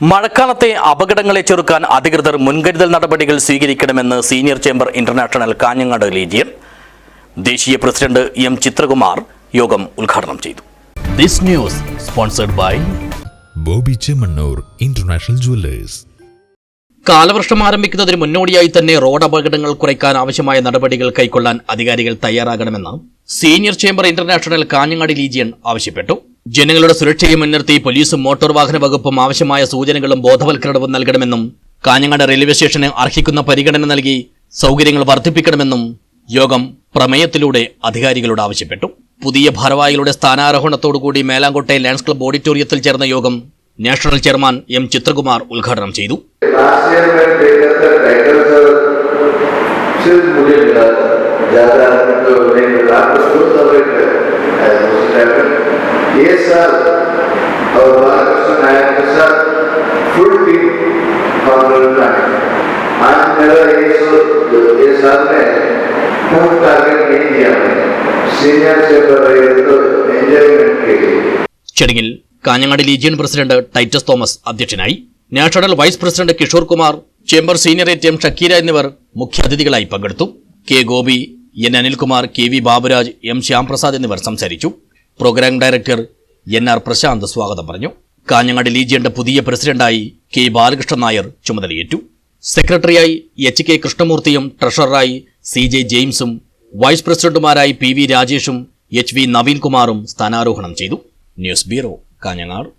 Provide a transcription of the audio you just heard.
മഴക്കാലത്തെ അപകടങ്ങളെ ചെറുക്കാൻ അധികൃതർ മുൻകരുതൽ നടപടികൾ സ്വീകരിക്കണമെന്ന് senior chamber international Kanhangad legion ദേശീയ പ്രസിഡന്റ് എം ചിത്രകുമാർ യോഗം ഉദ്ഘാടനം ചെയ്തു. This news sponsored by Boby Chemmanur international jewellers. കാലവർഷം ആരംഭിക്കുന്നതിന് മുന്നോടിയായി തന്നെ റോഡ് അപകടങ്ങൾ കുറയ്ക്കാൻ ആവശ്യമായ നടപടികൾ കൈക്കൊള്ളാൻ അധികാരികൾ തയ്യാറാകണമെന്ന് senior chamber international Kanhangad legion ആവശ്യപ്പെട്ടു. ജനങ്ങളുടെ സുരക്ഷയെ മുൻനിർത്തി പോലീസും മോട്ടോർ വാഹന വകുപ്പും ആവശ്യമായ സൂചനകളും ബോധവൽക്കരണവും നൽകണമെന്നും കാഞ്ഞങ്ങാട് റെയിൽവേ സ്റ്റേഷന് അർഹിക്കുന്ന പരിഗണന നൽകി സൗകര്യങ്ങൾ വർദ്ധിപ്പിക്കണമെന്നും യോഗം പ്രമേയത്തിലൂടെ അധികാരികളോട് ആവശ്യപ്പെട്ടു പുതിയ ഭാരവാഹികളുടെ സ്ഥാനാരോഹണത്തോടുകൂടി മേലാങ്കോട്ടെ ലയൺസ് ക്ലബ് ഓഡിറ്റോറിയത്തിൽ ചേർന്ന യോഗം നാഷണൽ ചെയർമാൻ എം ചിത്രകുമാർ ഉദ്ഘാടനം ചെയ്തു लास्ट ईयर में देखा था टाइगर सर सिर्फ मुझे मिला था ज्यादा आदमी तो नहीं मिला आपको स्कूल सब्जेक्ट है उस टाइम में ये साल और बालकृष्ण नायक के साथ फुल टीम कॉन्फ्रेंस में आज मेरा ये सो ये साल में खूब टारगेट नहीं दिया मैंने सीनियर से कर रहे तो एंजॉयमेंट के लिए ചടങ്ങിൽ കാഞ്ഞങ്ങാട് ലീജിയൻ പ്രസിഡന്റ് ടൈറ്റസ് തോമസ് അധ്യക്ഷനായി national vice president Kishore Kumar chamber senior M Shakeera എന്നിവർ മുഖ്യാതിഥികളായി പങ്കെടുത്തു K Gopi N Anilkumar K V Baburaj M Shyamprasad എന്നിവർ സംസാരിച്ചു programme director N R Prashanth സ്വാഗതം പറഞ്ഞു. കാഞ്ഞങ്ങാട് ലീജിയന്റെ പുതിയ പ്രസിഡന്റായി കെ ബാലകൃഷ്ണൻ നായർ ചുമതലയേറ്റു. സെക്രട്ടറിയായി എച്ച് കെ കൃഷ്ണമൂർത്തിയും ട്രഷററായി സി ജെ ജെയിംസും വൈസ് പ്രസിഡന്റുമാരായി പി വി രാജേഷും എച്ച് വി നവീൻകുമാറും സ്ഥാനാരോഹണം ചെയ്തു. News bureau Kanhangad.